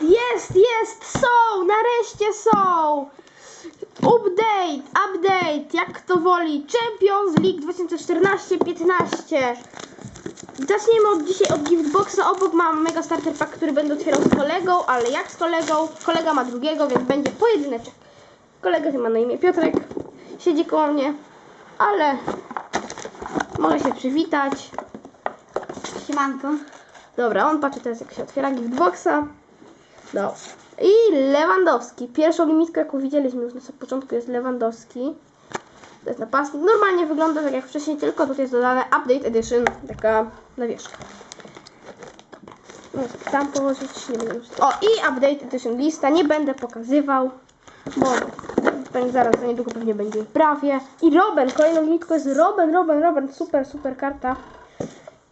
Jest, jest, są, nareszcie są. Update, update, jak kto woli. Champions League 2014-15. Zacznijmy od dzisiaj od Giftboxa. Obok mam Mega Starter Pack, który będę otwierał z kolegą, ale jak z kolegą? Kolega ma drugiego, więc będzie pojedyneczek. Kolega ma na imię Piotrek. Siedzi koło mnie, ale może się przywitać. Siemanko. Dobra, on patrzy teraz jak się otwiera Giftboxa. No. I Lewandowski. Pierwszą limitkę, jaką widzieliśmy już na początku jest Lewandowski. To jest napastnik. Normalnie wygląda tak jak wcześniej, tylko tutaj jest dodane Update Edition. Taka nawieszka. No, tam położyć, nie będę. O, i Update Edition lista. Nie będę pokazywał, bo zaraz, za niedługo pewnie będzie prawie. I Robin, kolejną limitką jest Robin, Robin, Robin. Super, super karta.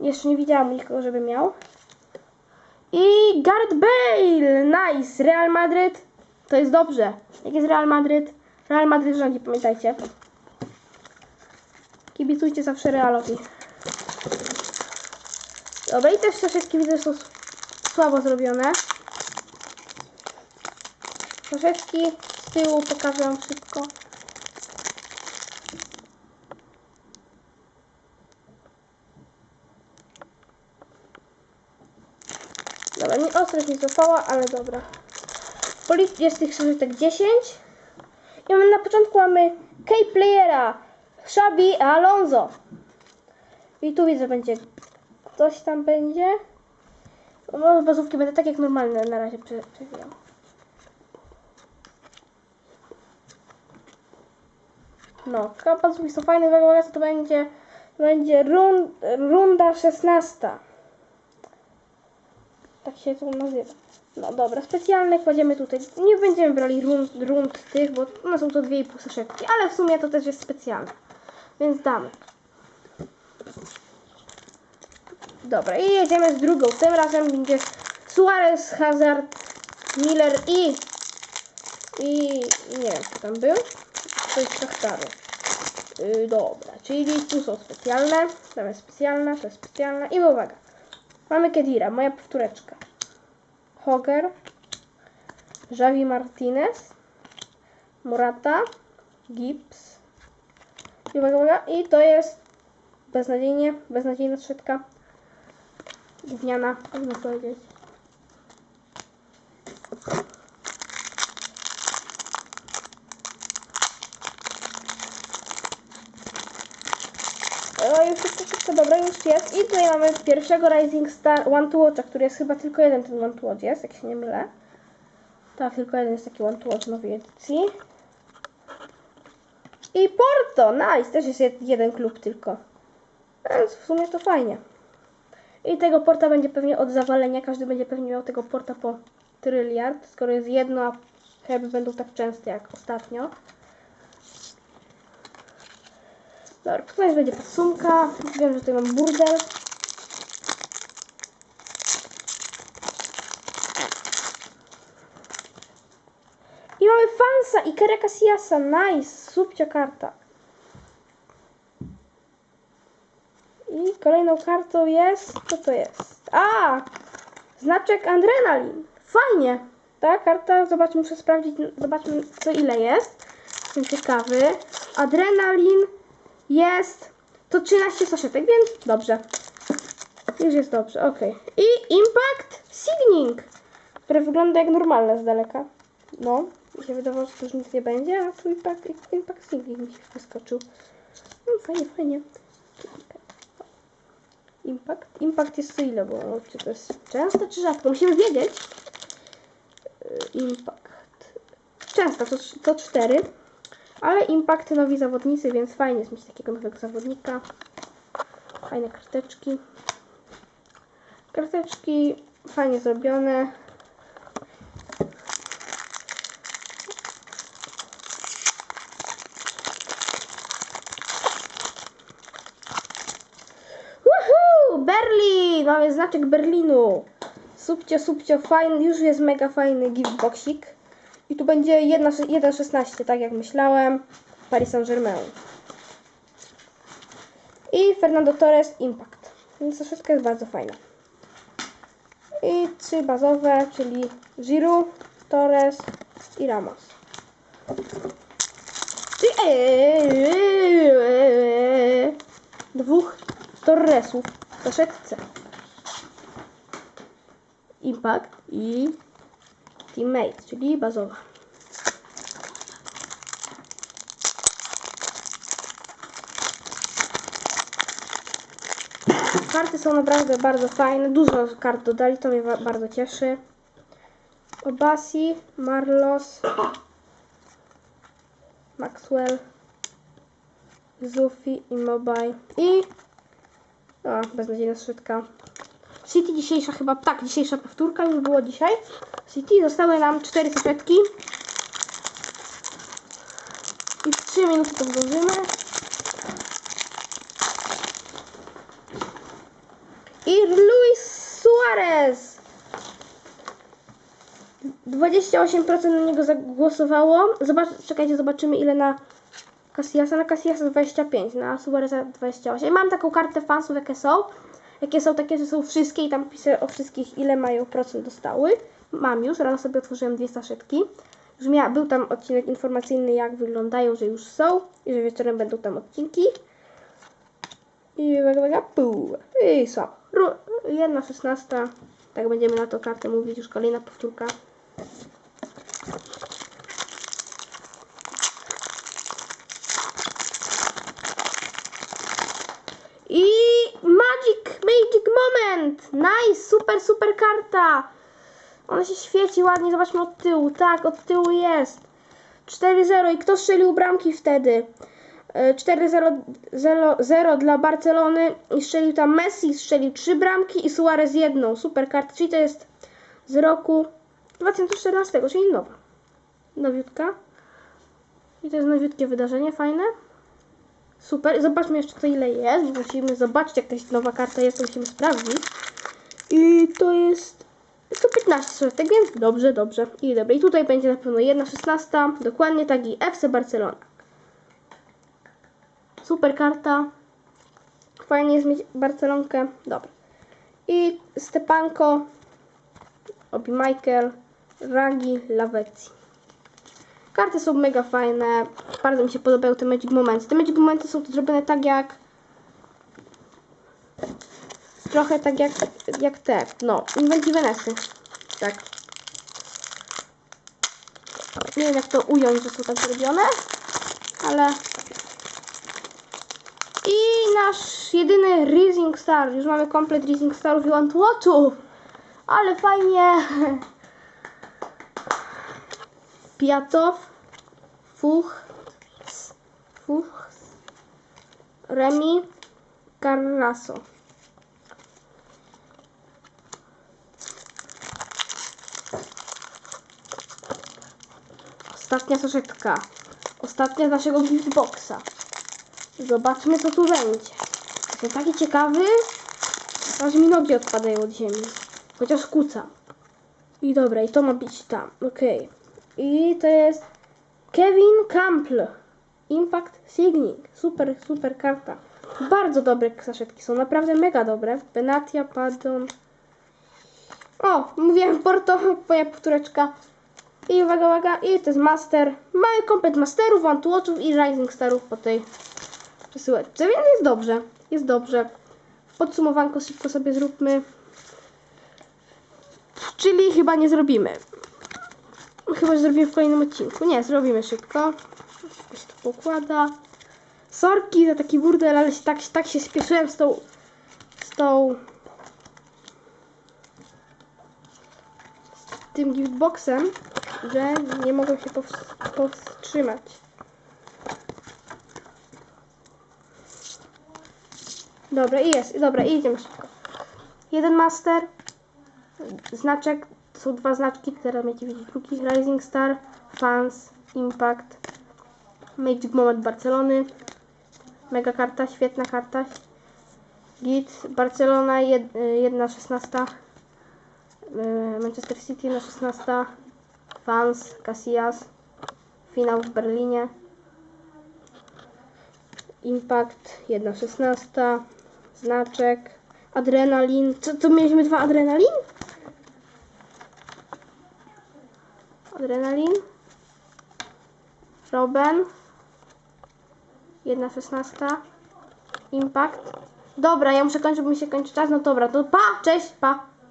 Jeszcze nie widziałam nikogo, żeby miał. I Gareth Bale! Nice! Real Madryt. To jest dobrze. Jak jest Real Madryt? Real Madryt rządzi, pamiętajcie. Kibicujcie zawsze Realowi. Dobra, i też te wszystkie widzę, że są słabo zrobione. Troszeczkę z tyłu pokażę szybko. Dobra, nie ostrość ale dobra. Jest tych krzyżytek 10. I mamy na początku mamy K-Playera, Szabi Alonso. I tu widzę, będzie coś tam będzie. No, bazówki będę tak jak normalne na razie prze- przewijam. No, bazówki są fajne, co to będzie? Będzie rund, runda 16. Tak się to nazywa. No dobra, specjalne kładziemy tutaj. Nie będziemy brali rund, rund tych, bo one są to 2,5 saszetki, ale w sumie to też jest specjalne. Więc damy. Dobra, i jedziemy z drugą. Tym razem będzie Suarez, Hazard, Miller i... I nie wiem, kto tam był. To jest Szachtaru. Yy, dobra, czyli tu są specjalne. Tam jest specjalna, to jest specjalna. I uwaga. Mamy Kedira, moja powtóreczka. Hoger, Javi Martinez, Morata, Gibbs. I uwaga, uwaga. I to jest beznadziejnie, beznadziejna trzetka. Gówniana, można powiedzieć. O, już szybko, szybko, dobra, już jest. I tutaj mamy pierwszego Rising Star One to Watcha, który jest chyba tylko jeden ten One to Watch jest, jak się nie mylę. Tak, tylko jeden jest taki One to Watch nowej edycji. I Porto, nice, też jest jed- jeden klub tylko. Więc w sumie to fajnie. I tego porta będzie pewnie od zawalenia, każdy będzie pewnie miał tego porta po tryliard, skoro jest jedno, a chyba będą tak częste jak ostatnio. Dobra, tutaj będzie podsunka. Wiem, że tutaj mam burdel. I mamy Fansa i Kere Casillasa. Nice, subcia karta. I kolejną kartą jest... Co to jest? A! Znaczek Adrenalin. Fajnie. Ta karta, zobaczmy, muszę sprawdzić, zobaczmy co ile jest. Jestem ciekawy. Adrenalin jest to 13 saszetek, więc dobrze. Już jest dobrze, ok. I Impact Signing, które wygląda jak normalne z daleka. No, mi się wydawało, że to już nic nie będzie, a tu Impact, impact Signing mi się wyskoczył. No, fajnie, fajnie. Impact? Impact jest co ile, bo czy to jest często czy rzadko? Musimy wiedzieć. Y, Impact. Często, to, to 4. Ale Impact nowi zawodnicy, więc fajnie jest mieć takiego nowego zawodnika. Fajne karteczki. Karteczki fajnie zrobione. Woohoo! Berlin! Mamy znaczek Berlinu. Subcio, subcio, fajny, już jest mega fajny giftboxik. I tu będzie 1,16, tak jak myślałem. Paris Saint-Germain. I Fernando Torres Impact. Więc wszystko jest bardzo fajna. I trzy bazowe, czyli Giroud, Torres i Ramos. Czyli eee, dwóch Torresów w saszetce. Impact i Teammate, czyli bazowa. Karty są naprawdę bardzo fajne. Dużo kart dodali, to mnie bardzo cieszy. Obasi, Marlos, Maxwell, Zufi, Immobile i... O, beznadziejna szytka. City dzisiejsza chyba, tak, dzisiejsza powtórka już było dzisiaj. City zostały nam cztery saszetki. I w 3 minuty to zdążymy. I Luis Suarez. 28% na niego zagłosowało. Zobacz, czekajcie, zobaczymy ile na Casillasa. Na Casillasa 25, na Suareza 28. Mam taką kartę fansów, jakie są. Jakie są takie, że są wszystkie i tam piszę o wszystkich, ile mają procent dostały. Mam już, rano sobie otworzyłem dwie saszetki. Już miała, był tam odcinek informacyjny, jak wyglądają, że już są i że wieczorem będą tam odcinki. I uwaga, uwaga, pół. I. Ru- Jedna szesnasta. Tak będziemy na tą kartę mówić, już kolejna powtórka. I Magic, Magic Moment! Nice, super, super karta! Ona się świeci ładnie, zobaczmy od tyłu. Tak, od tyłu jest. 4-0 i kto strzelił bramki wtedy? E, 4-0 dla Barcelony i strzelił tam Messi, strzelił 3 bramki i Suarez jedną. Super karta, czyli to jest z roku 2014, czyli nowa. Nowiutka. I to jest nowiutkie wydarzenie, fajne. Super. Zobaczmy jeszcze to ile jest. Musimy zobaczyć jak ta nowa karta jest, musimy sprawdzić. I to jest 115 słówek, więc dobrze, dobrze. I dobra. I tutaj będzie na pewno 1,16. Dokładnie tak i FC Barcelona. Super karta. Fajnie jest mieć Barcelonkę. Dobra. I Stepanko, Obi Michael, Ragi, Lavezzi. Karty są mega fajne. Bardzo mi się podobają te Magic Momenty. Te Magic Momenty są zrobione tak jak... Trochę tak jak, jak te. No, Inventy Venesy. Tak. Nie wiem jak to ująć, że są tak zrobione. Ale... I nasz jedyny Rising Star. Już mamy komplet Rising Starów i Watchów. Ale fajnie. Piatow, Fuch, Fuch, Remi, Carraso. Ostatnia saszetka. Ostatnia z naszego giftboxa. Zobaczmy co tu będzie. Jestem taki ciekawy, aż mi nogi odpadają od ziemi. Chociaż kuca. I dobra, i to ma być tam. Okej. I to jest Kevin Campbell. Impact Signing. Super, super karta. Bardzo dobre saszetki są, naprawdę mega dobre. Benatia, Padon. O, mówiłem Porto, moja powtóreczka. I uwaga, uwaga, i to jest Master. Mamy komplet Masterów, One-to-Watchów i Rising Starów po tej przesyłeczce, więc jest dobrze. Jest dobrze. Podsumowanko szybko sobie zróbmy. Czyli chyba nie zrobimy. Chyba, że zrobimy w kolejnym odcinku. Nie, zrobimy szybko. Szybko się to pokłada. Sorki za taki burdel, ale się tak, tak się spieszyłem z tą... Z tą... Z tym giftboxem, że nie mogłem się pows- powstrzymać. Dobra, i jest. Dobra, i idziemy szybko. Jeden master. Znaczek. Są dwa znaczki, teraz będziecie widzieć drugi. Rising Star, Fans, Impact, Magic Moment Barcelony. Mega karta, świetna karta. Git, Barcelona, jed, jedna 16. Manchester City na 16. Fans, Casillas, finał w Berlinie. Impact 1.16, znaczek, adrenalin. Co, co mieliśmy dwa adrenalin? Adrenalin, Robin, 1.16, Impact. Dobra, ja muszę kończyć, bo mi się kończy czas. No dobra, to pa, cześć, pa.